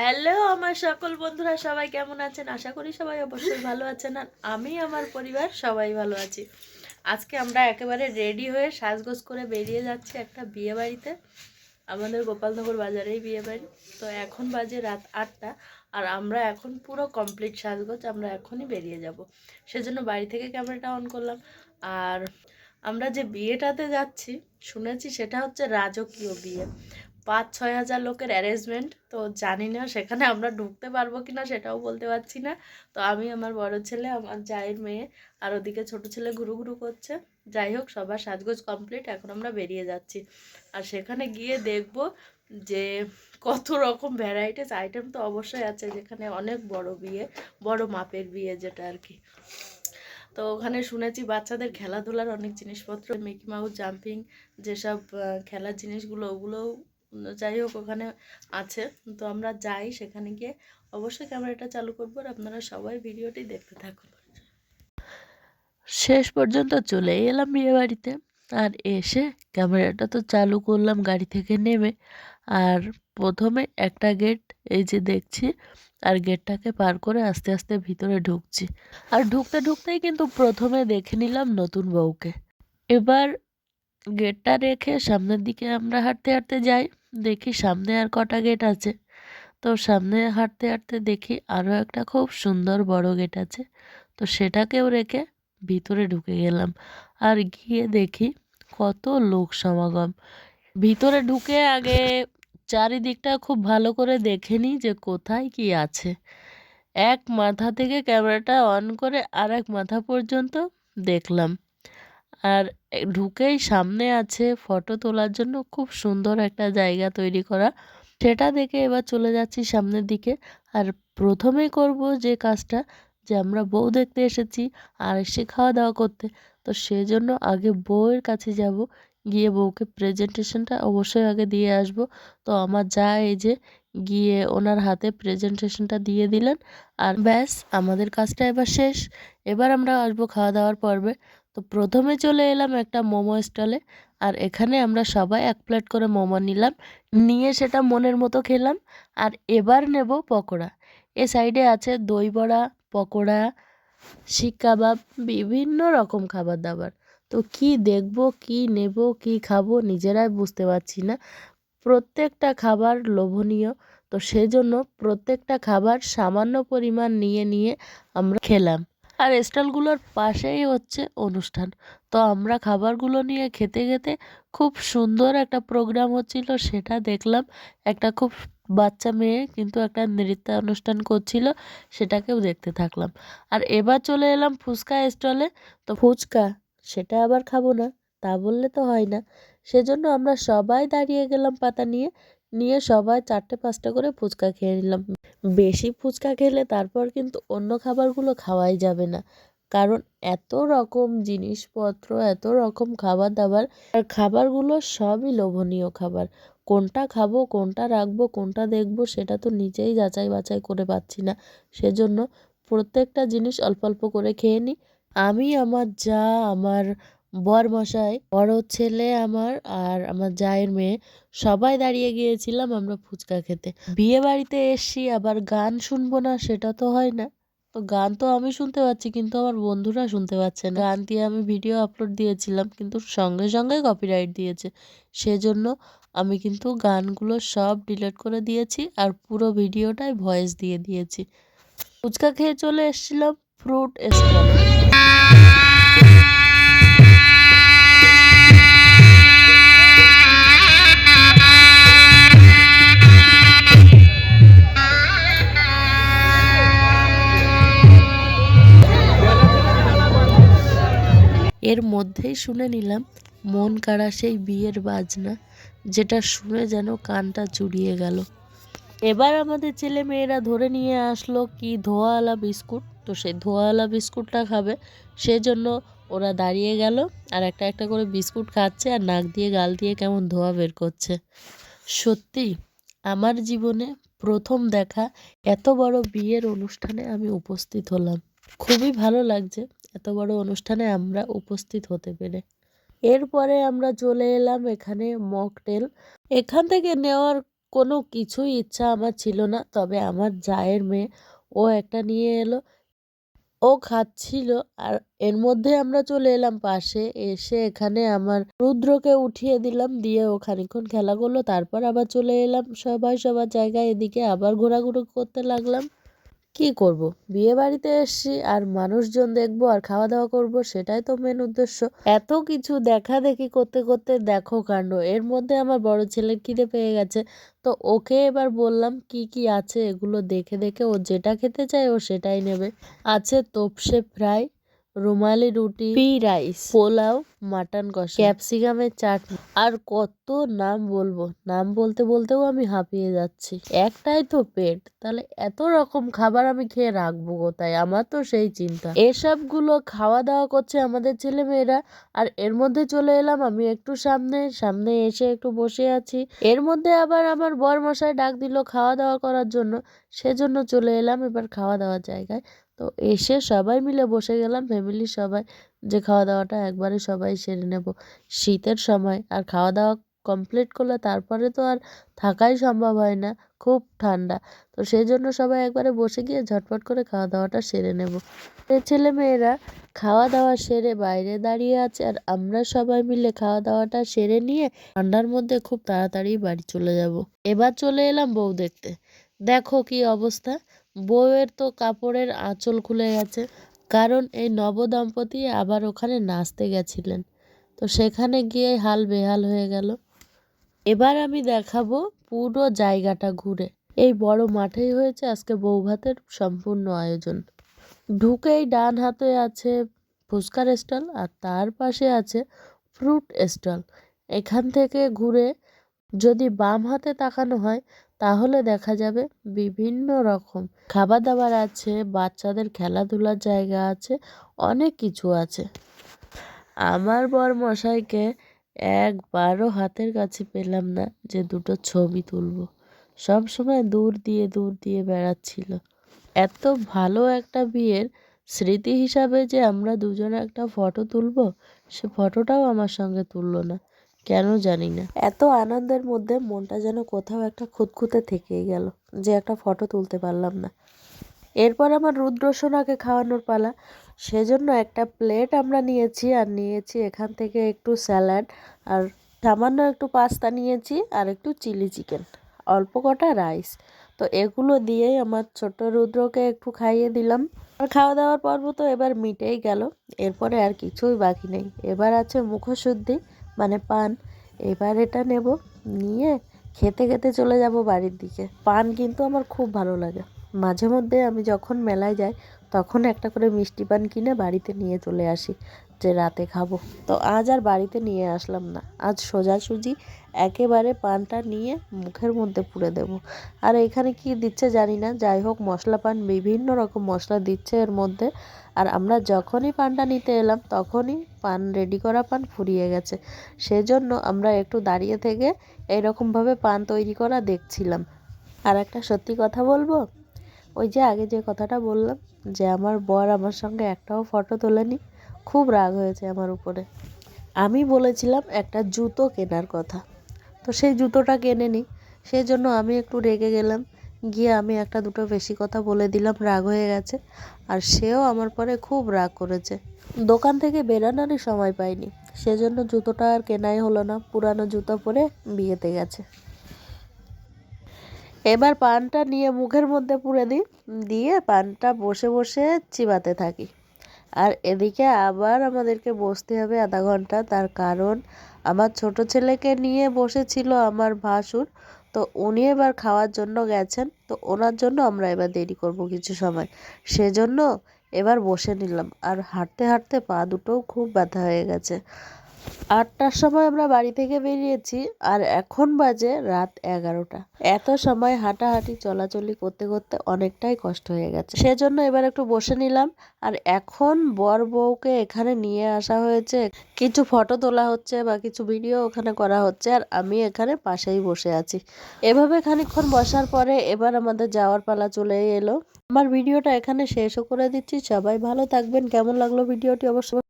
Hello আমার সকল বন্ধুরা, সবাই কেমন আছেন? আশা করি সবাই অবশ্যই ভালো আছেন আর আমি, আমার পরিবার, সবাই ভালো আছি। আজকে আমরা একেবারে রেডি হয়ে সাজগোজ করে বেরিয়ে যাচ্ছি একটা বিয়ে বাড়িতে। আমাদের গোপালনগর বাজারেই বিয়ে বাড়ি। তো এখন বাজে রাত আটটা আর আমরা এখন পুরো কমপ্লিট সাজগোজ, আমরা এখনই বেরিয়ে যাব। সেজন্য বাড়ি থেকে ক্যামেরাটা অন করলাম। আর আমরা যে বিয়েটাতে যাচ্ছি, শুনেছি সেটা হচ্ছে রাজকীয় বিয়ে। পাঁচ ছয় হাজার লোকের অ্যারেঞ্জমেন্ট তো জানি না সেখানে আমরা ঢুকতে পারব কি না সেটাও বলতে পারছি না। তো আমি আমার বড় ছেলে, আমার জায়ের মেয়ে আর ওদিকে ছোট ছেলে ঘুরু ঘুরু করছে। যাই হোক, সবার সাজগোজ কমপ্লিট এখন আমরা বেরিয়ে যাচ্ছি। আর সেখানে গিয়ে দেখব যে কত রকম ভ্যারাইটিস আইটেম তো অবশ্যই আছে, যেখানে অনেক বড় বিয়ে, বড় মাপের বিয়ে যেটা আর কি। তো ওখানে শুনেছি বাচ্চাদের খেলাধুলার অনেক জিনিসপত্র মিকি জাম্পিং যেসব খেলার জিনিসগুলো, ওগুলোও যাই হোক, ওখানে আছে। তো আমরা যাই সেখানে গিয়ে। অবশ্যই ক্যামেরাটা চালু করব আর আপনারা সবাই ভিডিওটি দেখতে থাকুন। শেষ পর্যন্ত চলে এলাম বিয়ে বাড়িতে আর এসে ক্যামেরাটা তো চালু করলাম গাড়ি থেকে নেমে। আর প্রথমে একটা গেট এই যে দেখছি, আর গেটটাকে পার করে আস্তে আস্তে ভিতরে ঢুকছি। আর ঢুকতে ঢুকতেই কিন্তু প্রথমে দেখে নিলাম নতুন বউকে। এবার গেটটা রেখে সামনের দিকে আমরা হাঁটতে হাঁটতে যাই। দেখি সামনে আর কটা গেট আছে। তো সামনে হাঁটতে হাঁটতে দেখি আরও একটা খুব সুন্দর বড় গেট আছে। তো সেটাকেও রেখে ভিতরে ঢুকে গেলাম। আর গিয়ে দেখি কত লোক সমাগম। ভিতরে ঢুকে আগে চারিদিকটা খুব ভালো করে দেখে নিই যে কোথায় কি আছে। এক মাথা থেকে ক্যামেরাটা অন করে আর এক মাথা পর্যন্ত দেখলাম। আর ঢুকেই সামনে আছে ফটো তোলার জন্য খুব সুন্দর একটা জায়গা তৈরি করা। সেটা দেখে এবার চলে যাচ্ছি সামনের দিকে। আর প্রথমে করব যে কাজটা যে আমরা বউ দেখতে এসেছি আর এসে খাওয়া দাওয়া করতে। তো সেজন্য আগে বউয়ের কাছে যাব, গিয়ে বউকে প্রেজেন্টেশনটা অবশ্যই আগে দিয়ে আসব। তো আমার যা এই যে গিয়ে ওনার হাতে প্রেজেন্টেশনটা দিয়ে দিলেন। আর ব্যাস, আমাদের কাজটা এবার শেষ। এবার আমরা আসব খাওয়া দাওয়ার পর্বে। তো প্রথমে চলে এলাম একটা মোমো স্টলে, আর এখানে আমরা সবাই এক প্লেট করে মোমো নিলাম, নিয়ে সেটা মনের মতো খেলাম, আর এবার নেব পকোড়া। এ সাইডে আছে দই বড়া, পকোড়া, শিক কাবাব, বিভিন্ন রকম খাবার দাবার। তো কি দেখব, কি নেব, কি খাব নিজেরাই বুঝতে পারছি না। প্রত্যেকটা খাবার লোভনীয়, তো সেজন্য প্রত্যেকটা খাবার সামান্য পরিমাণ নিয়ে নিয়ে আমরা খেলাম। আর স্টলগুলোর পাশেই হচ্ছে অনুষ্ঠান। তো আমরা খাবারগুলো নিয়ে খেতে খেতে খুব সুন্দর একটা প্রোগ্রাম হচ্ছিল, সেটা দেখলাম। একটা খুব বাচ্চা মেয়ে কিন্তু একটা নৃত্য অনুষ্ঠান করছিল, সেটাকেও দেখতে থাকলাম। আর এবার চলে এলাম ফুচকা স্টলে। তো ফুচকা, সেটা আবার খাব না, তা বললে তো হয় না। সেজন্য আমরা সবাই দাঁড়িয়ে গেলাম পাতা নিয়ে নিয়ে সবাই চারটে পাঁচটা করে ফুচকা খেয়ে নিলাম। বেশি ফুচকা খেলে তারপর কিন্তু অন্য খাবারগুলো খাওয়াই যাবে না। কারণ এত রকম জিনিসপত্র, এত রকম খাবার দাবার আর খাবারগুলো সবই লোভনীয় খাবার। কোনটা খাব, কোনটা রাখব, কোনটা দেখব সেটা তো নিজেই যাচাই বাছাই করে পাচ্ছি না। সেজন্য প্রত্যেকটা জিনিস অল্প অল্প করে খেয়ে নিই আমি আমার যা, আমার বর মশাই বড় ছেলে আমার আর আমার জায়ের মেয়ে, সবাই দাঁড়িয়ে গিয়েছিলাম আমরা ফুচকা খেতে। বিয়ে বাড়িতে এসছি, আবার গান শুনব না সেটা তো হয় না। তো গান তো আমি শুনতে পাচ্ছি, কিন্তু আমার বন্ধুরা শুনতে পাচ্ছে না। গান দিয়ে আমি ভিডিও আপলোড দিয়েছিলাম, কিন্তু সঙ্গে সঙ্গে কপিরাইট দিয়েছে। সেজন্য আমি কিন্তু গানগুলো সব ডিলিট করে দিয়েছি আর পুরো ভিডিওটাই ভয়েস দিয়ে দিয়েছি। ফুচকা খেয়ে চলে এসেছিলাম ফ্রুট স্টলে এর মধ্যেই শুনে নিলাম, মন কাড়া সেই বিয়ের বাজনা, যেটা শুনে যেন কানটা জুড়িয়ে গেল। এবার আমাদের ছেলে মেয়েরা ধরে নিয়ে আসলো কি ধোয়াওয়ালা বিস্কুট। তো সেই ধোয়াওয়ালা বিস্কুটটা খাবে, সেজন্য ওরা দাঁড়িয়ে গেল আর একটা একটা করে বিস্কুট খাচ্ছে আর নাক দিয়ে গাল দিয়ে কেমন ধোয়া বের করছে। সত্যি, আমার জীবনে প্রথম দেখা এত বড় বিয়ের অনুষ্ঠানে আমি উপস্থিত হলাম। খুবই ভালো লাগছে এত বড় অনুষ্ঠানে আমরা উপস্থিত হতে পেরে। এরপরে আমরা চলে এলাম এখানে মকটেল। এখান থেকে নেওয়ার কোনো কিছুই ইচ্ছা আমার ছিল না, তবে আমার জায়ের মেয়ে, ও একটা নিয়ে এলো। ও খাচ্ছিল আর এর মধ্যে আমরা চলে এলাম পাশে, এসে এখানে আমার রুদ্রকে উঠিয়ে দিলাম, দিয়ে ও খানিক্ষণ খেলা করল, তারপর আবার চলে এলাম সবাই সবার জায়গায়, এদিকে আবার ঘোরাঘুরি করতে লাগলাম। কি করব? বিয়ে বাড়িতে এসছি আর মানুষজন দেখব আর খাওয়া দাওয়া করব, সেটাই তো মেন উদ্দেশ্য। এত কিছু দেখা দেখি করতে করতে দেখো কাণ্ড, এর মধ্যে আমার বড় ছেলে খিদে পেয়ে গেছে। তো ওকে এবার বললাম, কি কি আছে? এগুলো দেখে দেখে ও যেটা খেতে চায় ও সেটাই নেবে। আছে তোপসে ফ্রাই রুমালি রুটি পি রাইস পোলাও মাটন কষা ক্যাপসিকামের চাটনি। আর কত নাম বলব। নাম বলতে বলতেও আমি হাঁপিয়ে যাচ্ছি। একটাই তো পেট তাহলে এত রকম খাবার আমি খেয়ে রাখব কোথায়? আমার তো সেই চিন্তা। এসবগুলো খাওয়া দাওয়া করছে আমাদের ছেলে মেয়েরা আর এর মধ্যে চলে এলাম আমি একটু সামনে সামনে এসে একটু বসে আছি। এর মধ্যে আবার আমার বর মশাই ডাক দিল খাওয়া দাওয়া করার জন্য। সেজন্য চলে এলাম এবার খাওয়া দাওয়ার জায়গায়। তো এসে সবাই মিলে বসে গেলাম ফ্যামিলির সবাই। যে খাওয়া দাওয়াটা একবারে সবাই সেরে নেব। শীতের সময় আর খাওয়া দাওয়া কমপ্লিট করলে তারপরে তো আর থাকাই সম্ভব হয় না, খুব ঠান্ডা। তো সেই জন্য সবাই একবারে বসে গিয়ে ঝটপট করে খাওয়া দাওয়াটা সেরে নেব। ছেলে মেয়েরা খাওয়া দাওয়া সেরে বাইরে দাঁড়িয়ে আছে আর আমরা সবাই মিলে খাওয়া দাওয়াটা সেরে নিয়ে ঠান্ডার মধ্যে খুব তাড়াতাড়ি বাড়ি চলে যাব। এবার চলে এলাম বউ দেখতে। দেখো কি অবস্থা। বউয়ের তো কাপড়ের আঁচল খুলে গেছে। কারণ এই নবদম্পতি আবার ওখানে নাচতে গেছিলেন। তো সেখানে গিয়ে হাল বেহাল হয়ে গেল। এবার আমি দেখাবো পুরো জায়গাটা ঘুরে। এই বড় মাঠেই হয়েছে আজকে বৌভাতের সম্পূর্ণ আয়োজন। ঢুকেই ডান হাতে আছে ফুচকার স্টল আর তার পাশে আছে ফ্রুট স্টল। এখান থেকে ঘুরে যদি বাম হাতে তাকানো হয় তাহলে দেখা যাবে বিভিন্ন রকম খাবার দাবার আছে, বাচ্চাদের খেলাধুলার জায়গা আছে, অনেক কিছু আছে। আমার বর মশাইকে একবারও হাতের কাছে পেলাম না যে দুটো ছবি তুলব। সব সময় দূর দিয়ে দূর দিয়ে বেড়াচ্ছিল। এত ভালো একটা বিয়ের স্মৃতি হিসাবে যে আমরা দুজনে একটা ফটো তুলব, সে ফটোটাও আমার সঙ্গে তুললো না। কেন জানি না। এত আনন্দের মধ্যে মনটা যেন কোথাও একটা খুঁতখুঁতে থেকেই গেল, যে একটা ফটো তুলতে পারলাম না। এরপর আমার রুদ্রসোনাকে খাওয়ানোর পালা। সেজন্য একটা প্লেট আমরা নিয়েছি আর নিয়েছি এখান থেকে একটু স্যালাড আর সামান্য একটু পাস্তা নিয়েছি আর একটু চিলি চিকেন, অল্প কটা রাইস। তো এগুলো দিয়েই আমার ছোট রুদ্রকে একটু খাইয়ে দিলাম। আর খাওয়া দাওয়ার পর্ব তো এবার মিটেই গেল, এরপরে আর কিছুই বাকি নেই। এবার আছে মুখশুদ্ধি। মানে পান। এবার এটা নেব, নিয়ে খেতে খেতে চলে যাব বাড়ির দিকে। পান কিন্তু আমার খুব ভালো লাগে। মাঝে মধ্যে আমি যখন মেলায় যাই তখন একটা করে মিষ্টি পান কিনে বাড়িতে নিয়ে চলে আসি যে রাতে খাব। তো আজ আর বাড়িতে নিয়ে আসলাম না। আজ সোজাসুজি একেবারে পানটা নিয়ে মুখের মধ্যে পুড়ে দেব। আর এখানে কি দিচ্ছে জানি না। যাই হোক, মশলা পান বিভিন্ন রকম মশলা দিচ্ছে এর মধ্যে। আর আমরা যখনই পানটা নিতে এলাম, তখনই পান রেডি করা পান ফুরিয়ে গেছে। সেজন্য আমরা একটু দাঁড়িয়ে থেকে এইরকমভাবে পান তৈরি করা দেখছিলাম। আর একটা সত্যি কথা বলব? ওই যে আগে যে কথাটা বললাম যে আমার বর আমার সঙ্গে একটাও ফটো তোলেনি, খুব রাগ হয়েছে আমার উপরে। আমি বলেছিলাম একটা জুতো কেনার কথা। তো সেই জুতোটা কেনে নিই সেই জন্য আমি একটু রেগে গেলাম, গিয়ে আমি একটা দুটো বেশি কথা বলে দিলাম, রাগ হয়ে গেছে, আর সেও আমার পরে খুব রাগ করেছে। দোকান থেকে বেরানোরই সময় পাইনি, সেজন্য জুতোটা আর কেনাই হলো না, পুরানো জুতো পরে বিয়েতে গেছে। এবার পানটা নিয়ে মুখের মধ্যে পুরে দিই, দিয়ে পানটা বসে বসে চিবাতে থাকি। আর এদিকে আবার আমাদেরকে বসতে হবে আধা ঘণ্টা, তার কারণ আমার ছোট ছেলেকে নিয়ে বসেছিল আমার ভাসুর, তো উনি এবার খাওয়ার জন্য গেছেন, তো ওনার জন্য আমরা এবার দেরি করব কিছু সময়। সেজন্য এবার বসে নিলাম। আর হাঁটতে হাঁটতে পা দুটোও খুব ব্যথা হয়ে গেছে। আটটার সময় আমরা বাড়ি থেকে বেরিয়েছি আর এখন বাজে রাত এগারোটা। এত সময় হাঁটাহাঁটি, চলাচলি করতে করতে অনেকটাই কষ্ট হয়ে গেছে। সেজন্য এবার একটু বসে নিলাম। আর এখন বর বউকে এখানে নিয়ে আসা হয়েছে। কিছু ফটো তোলা হচ্ছে বা কিছু ভিডিও ওখানে করা হচ্ছে আর আমি এখানে পাশেই বসে আছি। এভাবে খানিক্ষণ বসার পরে এবার আমাদের যাওয়ার পালা চলে এলো। আমার ভিডিওটা এখানে শেষও করে দিচ্ছি। সবাই ভালো থাকবেন। কেমন লাগল ভিডিওটি? অবশ্যই